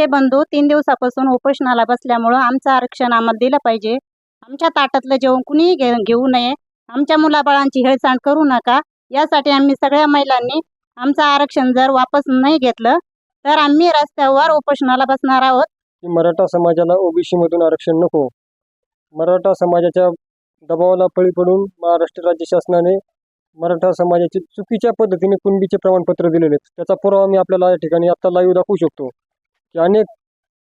आमचे बंधू तीन दिवसापासून उपोषणाला बसल्यामुळं आमचं आरक्षण आम्हाला दिलं पाहिजे. आमच्या ताटातलं जेवण कुणीही घे घेऊ नये. आमच्या मुलाबाळांची हेळसांड करू नका. यासाठी आम्ही सगळ्या महिलांनी आमचं आरक्षण जर वापस नाही घेतलं तर आम्ही रस्त्यावर उपोषणाला बसणार आहोत. की मराठा समाजाला ओबीसी मधून आरक्षण नको. मराठा समाजाच्या दबावाला बळी पडून महाराष्ट्र राज्य शासनाने मराठा समाजाचे चुकीच्या पद्धतीने कुणबीचे प्रमाणपत्र दिलेले आहेत. त्याचा पुरावा मी आपल्याला या ठिकाणी आता लाईव्ह दाखवू शकतो. की अनेक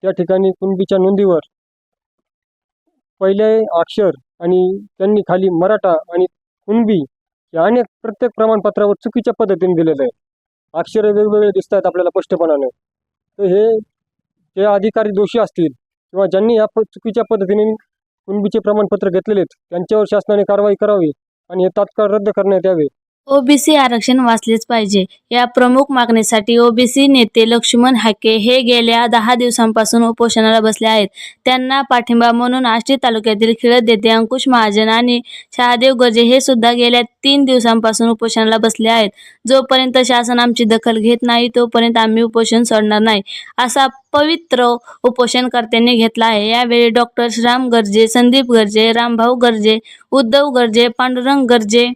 त्या ठिकाणी कुणबीच्या नोंदीवर पहिले अक्षर आणि त्यांनी खाली मराठा आणि कुणबी या अनेक प्रत्येक प्रमाणपत्रावर चुकीच्या पद्धतीने दिलेलं आहे. अक्षर वेगवेगळे दिसत आहेत आपल्याला स्पष्टपणाने. तर हे जे अधिकारी दोषी असतील किंवा ज्यांनी या चुकीच्या पद्धतीने कुणबीचे प्रमाणपत्र घेतलेले आहेत त्यांच्यावर शासनाने कारवाई करावी आणि हे तात्काळ रद्द करण्यात यावे. ओबीसी आरक्षण वाचलेच पाहिजे. या प्रमुख मागणीसाठी ओबीसी नेते लक्ष्मण हाके हे गेल्या दहा दिवसांपासून उपोषणाला बसले आहेत. त्यांना पाठिंबा म्हणून आष्टी तालुक्यातील खिळत येथे अंकुश महाजन आणि शहादेव गजे हे सुद्धा गेल्या तीन दिवसांपासून उपोषणाला बसले आहेत. जोपर्यंत शासन आमची दखल घेत नाही तोपर्यंत आम्ही उपोषण सोडणार नाही असा पवित्र उपोषणकर्त्यांनी घेतला आहे. यावेळी doctor Shram Garje Sandeep Garje Rambhau Garje Uddhav Garje Pandurang Garje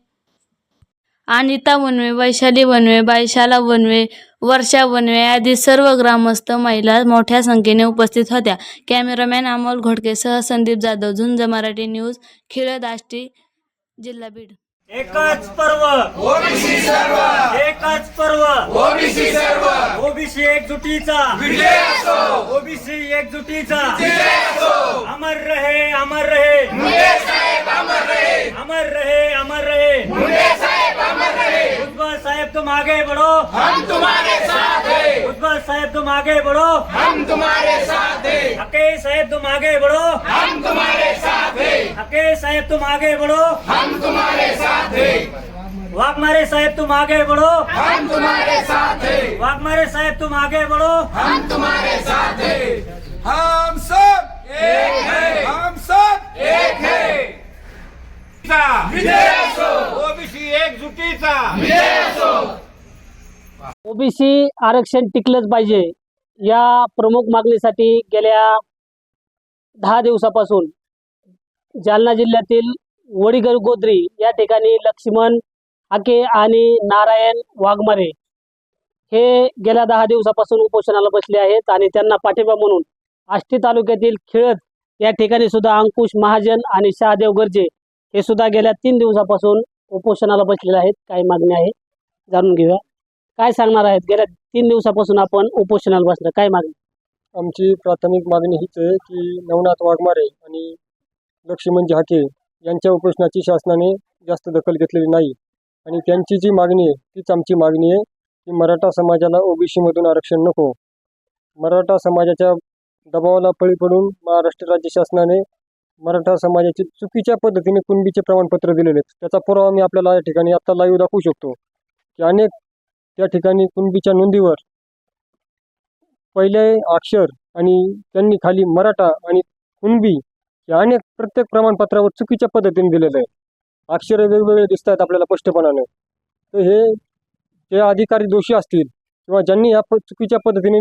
Anita one way Vaishali one way Baishala one way Varsha one way आदी सर्व ग्रामस्थ महिला मोठ्या संख्येने उपस्थित होत्या. कॅमेरामॅन अमोल घोडकेसह संदीप जाधव झुंज मराठी न्यूज खिळद आष्टी जिल्हा बीड. एकच पर्व. ओबीसी सर्व. एकच पर्व. ओबीसी सर्व. ओबीसी एकजुटीचा. ओबीसी एकजुटीचा. अमर रहे अमर रहे अमर रहे अमर रहे भुजबल साहेब तुम आगे बढ़ो। हम तुम्हारे साथ हैं। भुजबल साहेब तुम आगे बढ़ो। हम तुम्हारे साथ हैं। हके साहेब तुम आगे बढ़ो। हम तुम्हारे साथ हैं। हके साहेब तुम आगे बढ़ो। वाघमारे साहेब तुम आगे बढ़ो। हम तुम्हारे साथ हैं। वाघमारे साहेब तुम आगे बढ़ो। हम हम सब एक है हम सब एक है ओबीसी एकजुटीचा ओबीसी आरक्षण टिकलंच पाहिजे या प्रमुख मागणीसाठी गेल्या दहा दिवसापासून जालना जिल्ह्यातील वडीगर गोद्री या ठिकाणी लक्ष्मण हाके आणि नारायण वाघमारे हे गेल्या दहा दिवसापासून उपोषणाला बसले आहेत आणि त्यांना पाठिंबा म्हणून आष्टी तालुक्यातील खिळत या ठिकाणी सुद्धा अंकुश महाजन आणि शहादेव गर्जे हे सुद्धा गेल्या तीन दिवसापासून उपोषणाला बसलेले आहेत. काही मागणी आहे जाणून घेऊया. काय सांगणार आहेत? गेल्या तीन दिवसापासून आपण उपोषणाला बसलं काय मागणी? आमची प्राथमिक मागणी हीच आहे की नवनाथ वाघमारे आणि लक्ष्मण झाके यांच्या उपोषणाची शासनाने जास्त दखल घेतलेली नाही. आणि त्यांची जी मागणी आहे तीच आमची मागणी आहे की मराठा समाजाला ओबीसीमधून आरक्षण नको. मराठा समाजाच्या दबावाला पळी पडून महाराष्ट्र राज्य शासनाने मराठा समाजाची चुकीच्या पद्धतीने कुणबीचे प्रमाणपत्र दिलेले आहेत. त्याचा पुरावा मी आपल्याला या ठिकाणी आत्ता लाईव्ह दाखवू शकतो. की अनेक त्या ठिकाणी कुणबीच्या नोंदीवर पहिले अक्षर आणि त्यांनी खाली मराठा आणि कुणबी या अनेक प्रत्येक प्रमाणपत्रावर चुकीच्या पद्धतीने दिलेलं आहे. अक्षर वेगवेगळे दिसत आहेत आपल्याला स्पष्टपणाने. तर हे जे अधिकारी दोषी असतील किंवा ज्यांनी या चुकीच्या पद्धतीने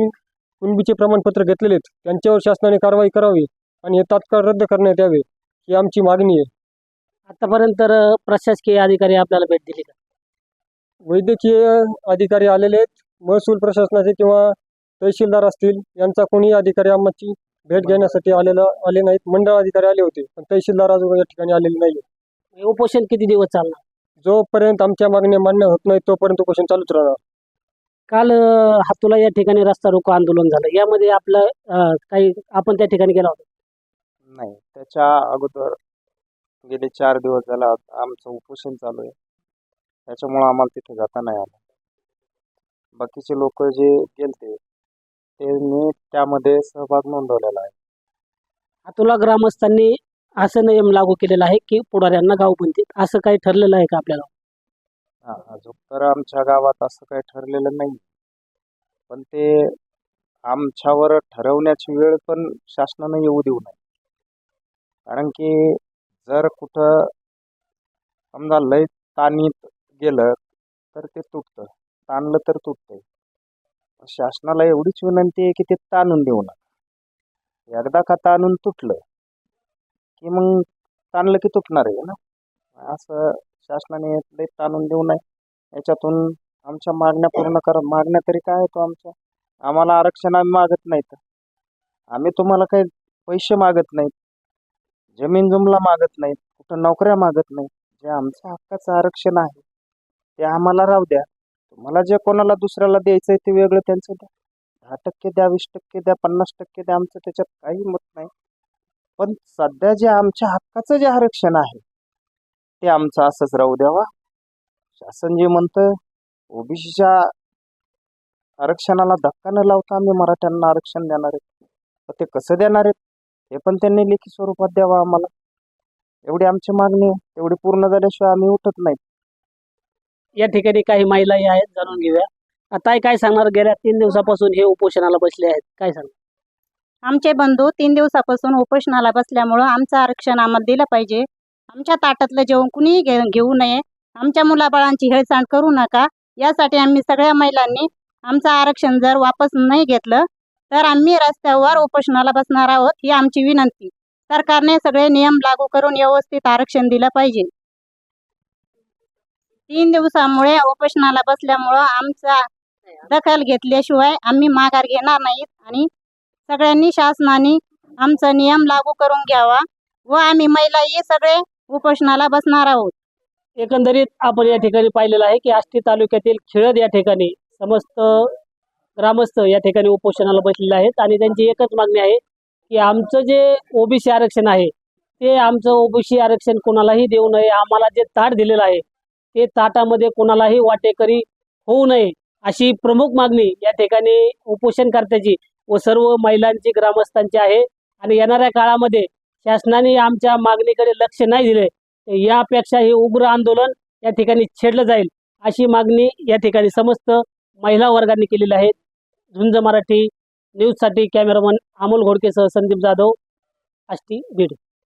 कुणबीचे प्रमाणपत्र घेतलेले आहेत त्यांच्यावर शासनाने कारवाई करावी आणि हे तात्काळ रद्द करण्यात यावे ही आमची मागणी आहे. आतापर्यंत तर प्रशासकीय अधिकारी आपल्याला भेट दिली का? वैद्यकीय अधिकारी आलेले आहेत. महसूल प्रशासनाचे किंवा तहसीलदार असतील यांचा कोणीही अधिकारी आमची भेट घेण्यासाठी आलेला आले नाहीत. मंडळ अधिकारी आले होते पण तहसीलदार अजून या ठिकाणी आलेले नाही हे उपोषण किती दिवस चालणार? जोपर्यंत आमच्या मागण्या मान्य होत नाही तोपर्यंत उपोषण चालूच राहणार. काल अं, हातुला या ठिकाणी रस्ता रोको आंदोलन झालं. यामध्ये आपलं अं, काही आपण त्या ठिकाणी गेला होता? नाही त्याच्या अगोदर गेले चार दिवस झाला आमचं उपोषण चालू आहे. त्याच्यामुळं आम्हाला तिथे जाता नाही आलं. बाकीचे लोक जे गेलते त्यांनी त्यामध्ये सहभाग नोंदवलेला आहे. हातुला ग्रामस्थांनी असं नियम लागू केलेला आहे की पुढाऱ्यांना गाव बनतील असं काही ठरलेलं आहे का आपल्याला? हा अजून तर आमच्या गावात असं काही ठरलेलं नाही. पण ते आमच्यावर ठरवण्याची वेळ पण शासनानं येऊ देऊ नये. कारण की जर कुठं समजा लय ताणीत गेलं तर ते तुटतं. ताणलं तर तुटतंय. शासनाला एवढीच विनंती आहे की ते ताणून देऊ नका. एकदा का ताणून तुटलं की मग ताणलं की तुटणार आहे ना? असं शासनाने लय ताणून देऊ नये. याच्यातून आमच्या मागण्या पूर्ण करा. मागण्या तरी काय होतो आमच्या? आम्हाला आरक्षण आम्ही मागत नाहीत. आम्ही तुम्हाला काही पैसे मागत नाहीत. जमीन जुमला मागत नाहीत. कुठं नोकऱ्या मागत नाहीत. जे आमच्या हक्काचं आरक्षण आहे. ते आम्हाला राहू द्या. तुम्हाला जे कोणाला दुसऱ्याला द्यायचं आहे ते वेगळं त्यांचं द्या. दहा टक्के द्या वीस टक्के द्या पन्नास टक्के द्या आमचं त्याच्यात काही मत नाही. पण सध्या जे आमच्या हक्काचं जे आरक्षण आहे ते आमचं असंच राहू द्यावा. शासन जे म्हणतं ओबीसीच्या आरक्षणाला धक्का न लावता आम्ही मराठ्यांना आरक्षण देणार आहेत. तर ते कसं देणार आहेत हे पण त्यांनी लेखी स्वरूपात द्यावा आम्हाला. एवढी आमची मागणी आहे तेवढी पूर्ण झाल्याशिवाय आम्ही उठत नाही. या ठिकाणी काही महिलाही आहेत जाणून घेऊया. आता काय सांगणार? गेल्या तीन दिवसापासून हे उपोषणाला बसले आहेत. काय सांगणार? आमचे बंधू तीन दिवसापासून उपोषणाला बसल्यामुळं आमचं आरक्षण आम्हाला दिलं पाहिजे. आमच्या ताटातलं जेवण कुणीही घे घेऊ नये. आमच्या मुलाबाळांची हेळसांड करू नका. यासाठी आम्ही सगळ्या महिलांनी आमचं आरक्षण जर वापस नाही घेतलं तर आम्ही रस्त्यावर उपोषणाला बसणार आहोत ही आमची विनंती. सरकारने सगळे नियम लागू करून व्यवस्थित आरक्षण दिलं पाहिजे. तीन दिवसामुळे उपोषणाला बसल्यामुळं आमचा दखल घेतल्याशिवाय आम्ही माघार घेणार नाहीत. आणि सगळ्यांनी शासनाने आमचा नियम लागू करून घ्यावा व आम्ही महिलाही सगळे उपोषणाला बसणार आहोत. एकंदरीत आपण या ठिकाणी पाहिलेलं आहे की आष्टी तालुक्यातील खिळद या ठिकाणी समस्त ग्रामस्थ या ठिकाणी उपोषणाला बसलेले आहेत. आणि त्यांची एकच मागणी आहे की आमचं जे ओबीसी आरक्षण आहे ते आमचं ओबीसी आरक्षण कोणालाही देऊ नये. आम्हाला जे ताट दिलेलं आहे ते ताटामध्ये कोणालाही वाटेकरी होऊ नये अशी प्रमुख मागणी या ठिकाणी उपोषणकर्त्याची व सर्व महिलांची ग्रामस्थांची आहे. आणि येणाऱ्या काळामध्ये शासनाने आमच्या मागणीकडे लक्ष नाही दिले यापेक्षा हे उग्र आंदोलन या ठिकाणी छेडलं जाईल अशी मागणी या ठिकाणी समस्त महिला वर्गाने केलेली आहे. झुंज मराठी न्यूजसाठी कॅमेरामन अमोल घोडकेसह संदीप जाधव आष्टी बीड.